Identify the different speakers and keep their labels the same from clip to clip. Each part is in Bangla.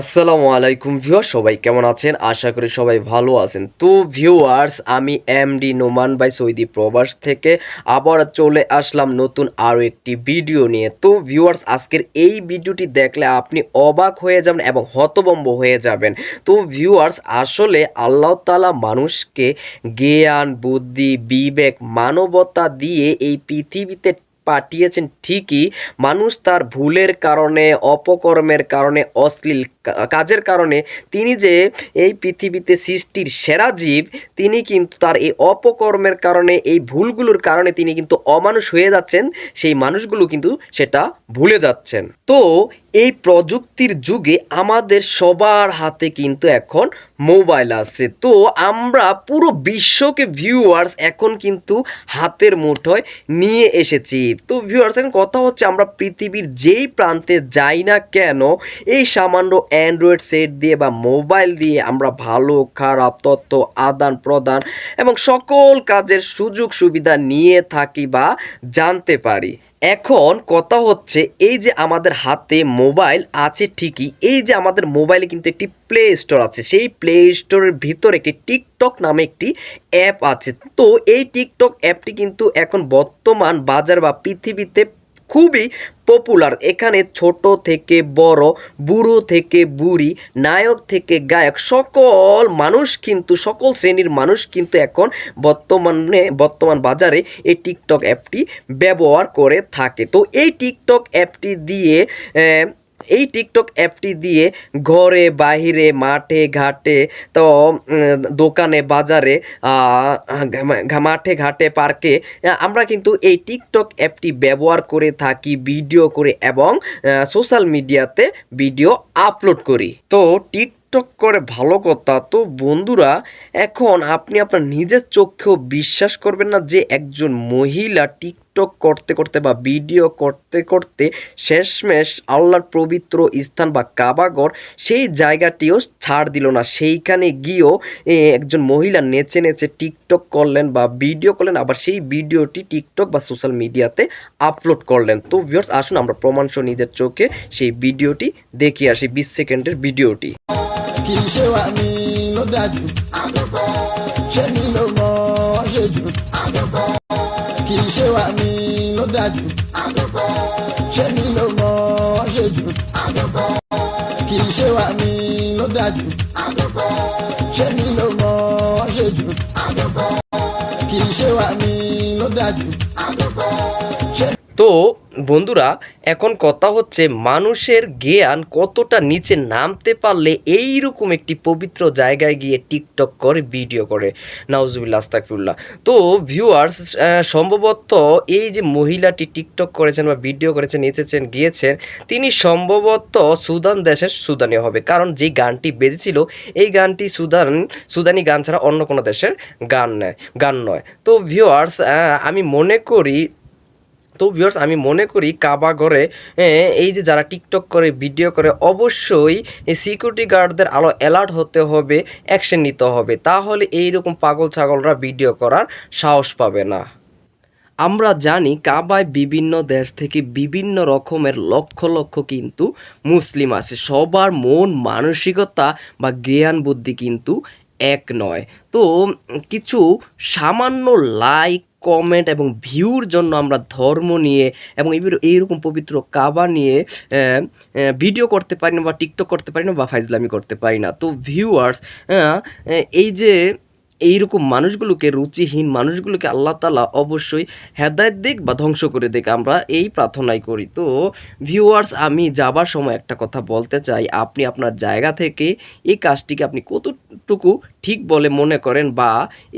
Speaker 1: আসসালামু আলাইকুম ভিউয়ার, সবাই কেমন আছেন? আশা করি সবাই ভালো আছেন। তো ভিউয়ার্স, আমি এমডি নোমান বাই সৌদি প্রবাস থেকে আবার চলে আসলাম নতুন আরও একটি ভিডিও নিয়ে। তো ভিউয়ার্স, আজকের এই ভিডিওটি দেখলে আপনি অবাক হয়ে যাবেন এবং হতবম্ব হয়ে যাবেন। তো ভিউয়ার্স, আসলে আল্লাহ তালা মানুষকে জ্ঞান, বুদ্ধি, বিবেক, মানবতা দিয়ে এই পৃথিবীতে পাঠিয়েছেন ঠিকই, মানুষ তার ভুলের কারণে, অপকর্মের কারণে, অশ্লীল কাজের কারণে তিনি যে এই পৃথিবীতে সৃষ্টির সেরা জীব, তিনি কিন্তু তার এই অপকর্মের কারণে, এই ভুলগুলোর কারণে তিনি কিন্তু অমানুষ হয়ে যাচ্ছেন, সেই মানুষগুলো কিন্তু সেটা ভুলে যাচ্ছেন। তো এই প্রযুক্তির যুগে আমাদের সবার হাতে কিন্তু এখন মোবাইল আছে। তো আমরা পুরো বিশ্বকে ভিউয়ার্স এখন কিন্তু হাতের মুঠোয় নিয়ে এসেছি। তো ভিউয়ার্স এখন কথা হচ্ছে আমরা পৃথিবীর যেই প্রান্তে যাই না কেন, এই সামান্য অ্যান্ড্রয়েড সেট দিয়ে বা মোবাইল দিয়ে আমরা ভালো, খারাপ তথ্য আদান প্রদান এবং সকল কাজের সুযোগ সুবিধা নিয়ে থাকি বা জানতে পারি। এখন কথা হচ্ছে এই যে আমাদের হাতে মোবাইল আছে ঠিকই, এই যে আমাদের মোবাইলে কিন্তু একটি প্লে স্টোর আছে, সেই প্লে স্টোরের ভিতরে একটি টিকটক নামে একটি অ্যাপ আছে। তো এই টিকটক অ্যাপটি কিন্তু এখন বর্তমান বাজার বা পৃথিবীতে খুবই পপুলার এখানে ছোট থেকে বড়, বুড়ো থেকে বুড়ি, নায়ক থেকে গায়ক, সকল মানুষ কিন্তু, সকল শ্রেণির মানুষ কিন্তু এখন বর্তমানে, বর্তমান বাজারে এই টিকটক অ্যাপটি ব্যবহার করে থাকে। তো এই টিকটক অ্যাপটি দিয়ে এই টিকটক অ্যাপটি দিয়ে ঘরে, বাহিরে, মাঠে, ঘাটে, তো দোকানে, বাজারে মাঠে ঘাটে, পার্কে আমরা কিন্তু এই টিকটক অ্যাপটি ব্যবহার করে থাকি, ভিডিও করে এবং সোশ্যাল মিডিয়াতে ভিডিও আপলোড করি। তো টিক টিকটক করে ভালো কথা, তো বন্ধুরা, এখন আপনি আপনার নিজের চোখেও বিশ্বাস করবেন না যে একজন মহিলা টিকটক করতে করতে বা ভিডিও করতে করতে শেষমেশ আল্লাহর পবিত্র স্থান বা কাবাগর সেই জায়গাটিও ছাড় দিল না। সেইখানে গিয়েও একজন মহিলা নেচে নেচে টিকটক করলেন বা ভিডিও করলেন, আবার সেই ভিডিওটি টিকটক বা সোশ্যাল মিডিয়াতে আপলোড করলেন। তো ভিউয়ার্স, আসুন আমরা প্রমাণসহ নিজের চোখে সেই ভিডিওটি দেখে আসি, বিশ সেকেন্ডের ভিডিওটি।
Speaker 2: Kì í ṣe wà ní ló dájú. ṣé mi ló mọ ṣe jù. kì í ṣe wà ní ló dájú. ṣé mi ló mọ í ṣe jù. kì í ṣe wà ní ló dájú.
Speaker 1: তো বন্ধুরা, এখন কথা হচ্ছে মানুষের জ্ঞান কতটা নিচে নামতে পারলে এই রকম একটি পবিত্র জায়গায় গিয়ে টিকটক করে, ভিডিও করে। নাউজুবিল্লা আস্তাকফিরুল্লাহ তো ভিউয়ার্স সম্ভবত এই যে মহিলাটি টিকটক করেছেন বা ভিডিও করেছেন, এসেছেন, গিয়েছেন, তিনি সম্ভবত সুদান দেশের সুদানি হবে। কারণ যে গানটি বেজেছিল, এই গানটি সুদান, সুদানি গান ছাড়া অন্য কোনো দেশের গান নয় গান নয়। তো ভিউয়ার্স আমি মনে করি তো ভিউয়ার্স আমি মনে করি কাবা ঘরে এই যে যারা টিকটক করে ভিডিও করে, অবশ্যই সিকিউরিটি গার্ডদের আলো অ্যালার্ট হতে হবে অ্যাকশন নিতে হবে। তাহলে এই রকম পাগল ছাগলরা ভিডিও করার সাহস পাবে না। আমরা জানি কাবায় বিভিন্ন দেশ থেকে বিভিন্ন রকমের লক্ষ লক্ষ কিন্তু মুসলিম আছে। সবার মন, মানসিকতা বা জ্ঞান বুদ্ধি কিন্তু এক নয়। তো কিছু সামান্য লাইক কমেন্ট এবং ভিউর জন্য আমরা ধর্ম নিয়ে এবং এইরকম পবিত্র কাবা নিয়ে ভিডিও করতে পারি না বা টিকটক করতে পারি না বা ফাইজলামি করতে পারি না। তো ভিউয়ার্স এই যে এইরকম মানুষগুলোকে, রুচিহীন মানুষগুলোকে আল্লাহ তালা অবশ্যই হেদায়ত দিক বা ধ্বংস করে দিক, আমরা এই প্রার্থনাই করি। তো ভিউয়ার্স আমি যাবার সময় একটা কথা বলতে চাই। আপনি আপনার জায়গা থেকে এই কাজটিকে আপনি কতটুকু ঠিক বলে মনে করেন বা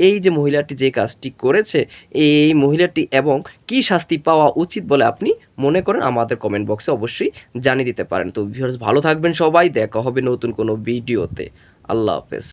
Speaker 1: এই যে মহিলাটি যে কাজটি করেছে, এই মহিলাটি এবং কি শাস্তি পাওয়া উচিত বলে আপনি মনে করেন, আমাদের কমেন্ট বক্সে অবশ্যই জানিয়ে দিতে পারেন। তো ভিউয়ার্স ভালো থাকবেন সবাই। দেখা হবে নতুন কোনো ভিডিওতে। আল্লাহ হাফেজ।